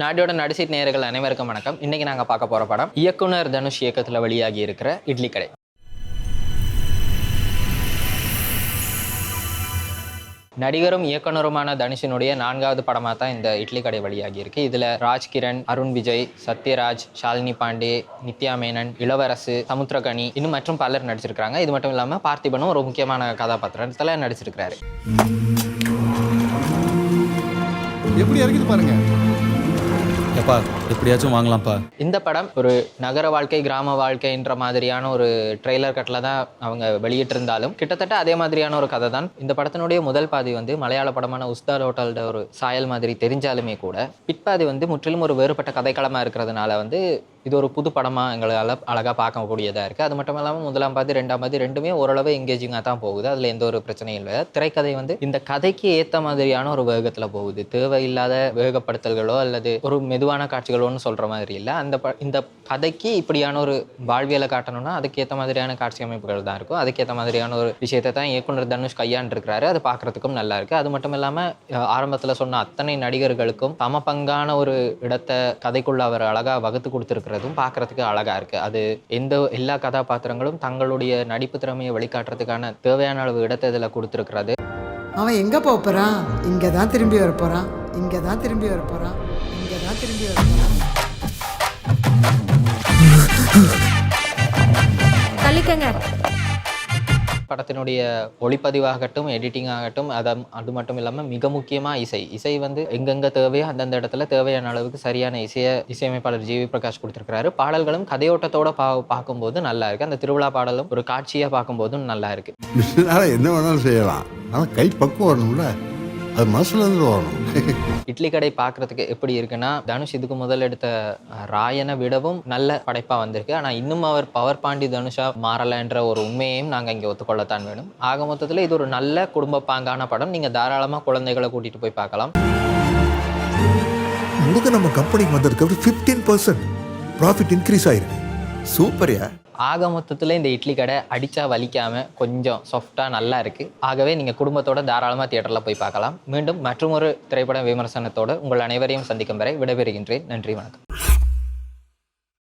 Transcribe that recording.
நாடியோட நடிசீட் நேயர்கள் அனைவருக்கும் வணக்கம். இன்னைக்கு நாங்கள் பார்க்க போகிற படம் இயக்குனர் தனுஷ் இயக்கத்தில் வெளியாகி இருக்கிற இட்லி கடை. நடிகரும் இயக்குனருமான தனுஷினுடைய நான்காவது படமாக தான் இந்த இட்லி கடை வழியாகி இருக்கு. இதில் ராஜ்கிரண் அருண் விஜய் சத்யராஜ் ஷாலினி பாண்டே நித்யா மேனன் இளவரசு சமுத்திரகனி இன்னும் மற்றும் பலர் நடிச்சிருக்காங்க இது மட்டும் இல்லாமல் பார்த்திபனும் ஒரு முக்கியமான கதாபாத்திரத்தில் நடிச்சிருக்கிறாரு. எப்படி இறங்குது பாருங்க. எப்பா எப்படியாச்சும் வாங்கலாம்ப்பா. இந்த படம் ஒரு நகர வாழ்க்கை கிராம வாழ்க்கைன்ற மாதிரியான ஒரு ட்ரெய்லர் கட்டில் தான் அவங்க வெளியிட்டிருந்தாலும் கிட்டத்தட்ட அதே மாதிரியான ஒரு கதை தான். இந்த படத்தினுடைய முதல் பாதி வந்து மலையாள படமான உஸ்தார் ஹோட்டலோட ஒரு சாயல் மாதிரி தெரிஞ்சாலுமே கூட பிற்பாதி வந்து முற்றிலும் ஒரு வேறுபட்ட கதைக்களமாக இருக்கிறதுனால வந்து இது ஒரு புது படமாக எங்களால் அழகாக பார்க்கக்கூடியதாக இருக்குது அது மட்டும் இல்லாமல் முதலாம் பாதி ரெண்டாம் பாதி ரெண்டுமே ஓரளவு எங்கேஜிங்காக தான் போகுது. அதில் எந்த ஒரு பிரச்சனையும் இல்லை. திரைக்கதை வந்து இந்த கதைக்கு ஏற்ற மாதிரியான ஒரு வேகத்தில் போகுது. தேவையில்லாத வேகப்படுத்தல்களோ அல்லது ஒரு மெதுவான காட்சிகளோன்னு சொல்கிற மாதிரி இல்லை. அந்த ப இந்த கதைக்கு இப்படியான ஒரு வாழ்வியலை காட்டணும்னா அதுக்கேற்ற மாதிரியான காட்சி அமைப்புகள் தான் இருக்கும். அதுக்கேற்ற மாதிரியான ஒரு விஷயத்தை தான் இயக்குனர் தனுஷ் கையாண்டிருக்கிறாரு. அது பார்க்குறதுக்கும் நல்லா இருக்குது அது மட்டும் இல்லாமல் ஆரம்பத்தில் சொன்ன அத்தனை நடிகர்களுக்கும் சம பங்கான ஒரு இடத்தை கதைக்குள்ள அவர் அழகாக வகுத்து கொடுத்துருக்கிறதும் பார்க்குறதுக்கு அழகாக இருக்குது அது எந்த எல்லா கதாபாத்திரங்களும் தங்களுடைய நடிப்பு திறமையை வெளிக்காட்டுறதுக்கான தேவையான அளவு இடத்தை இதில் கொடுத்துருக்கிறது. அவன் எங்கே போக போகிறான் இங்கே தான் திரும்பி வர போகிறான் இங்கே தான் திரும்பி வர போகிறான் இங்கே தான் திரும்பி வர போகிறான் தள்ளிக்கங்க. படத்தினுடைய ஒளிப்பதிவாகட்டும் எடிட்டிங் ஆகட்டும் அதை அது மட்டும் இல்லாமல் மிக முக்கியமாக இசை. இசை வந்து எங்கெங்கே தேவையோ அந்தந்த இடத்துல தேவையான அளவுக்கு சரியான இசையை இசையமைப்பாளர் ஜிவி பிரகாஷ் கொடுத்துருக்கிறாரு. பாடல்களும் கதையோட்டத்தோட பா பார்க்கும்போது நல்லா இருக்கு. அந்த திருவிழா பாடலும் ஒரு காட்சியாக பார்க்கும்போதும் நல்லா இருக்கு. என்ன வேணாலும் செய்யலாம். ஆனால் கை பக்குவம் வரணும்ல. அது மனசுல இருந்து வரணும். இட்லி கடை பார்க்கறதுக்கு எப்படி இருக்குன்னா தனுஷ் இதுக்கு முதல் எடுத்த ராயனை விடவும் நல்ல படைப்பாக வந்திருக்கு. ஆனால் இன்னும் அவர் பவர் பாண்டி தனுஷா மாறலைன்ற ஒரு உண்மையையும் நாங்கள் இங்கே ஒத்துக்கொள்ளத்தான் வேணும். ஆக மொத்தத்தில் இது ஒரு நல்ல குடும்ப பாங்கான படம். நீங்கள் தாராளமாக குழந்தைகளை கூட்டிகிட்டு போய் பார்க்கலாம். முழுக்க நம்ம கம்பெனிக்கு வந்ததுக்கு அப்புறம் ஃபிஃப்டீன் பர்சன்ட் ப்ராஃபிட் இன்க்ரீஸ் ஆயிருக்கு. சூப்பர்யா ஆக மொத்தத்தில் இந்த இட்லி கடை அடித்தா வலிக்காமல் கொஞ்சம் சாஃப்டாக நல்லா இருக்குது ஆகவே நீங்கள் குடும்பத்தோட தாராளமாக தியேட்டரில் போய் பார்க்கலாம். மீண்டும் மற்றொரு திரைப்பட விமர்சனத்தோடு உங்கள் அனைவரையும் சந்திக்கும் வரை விடைபெறுகின்றேன். நன்றி வணக்கம்.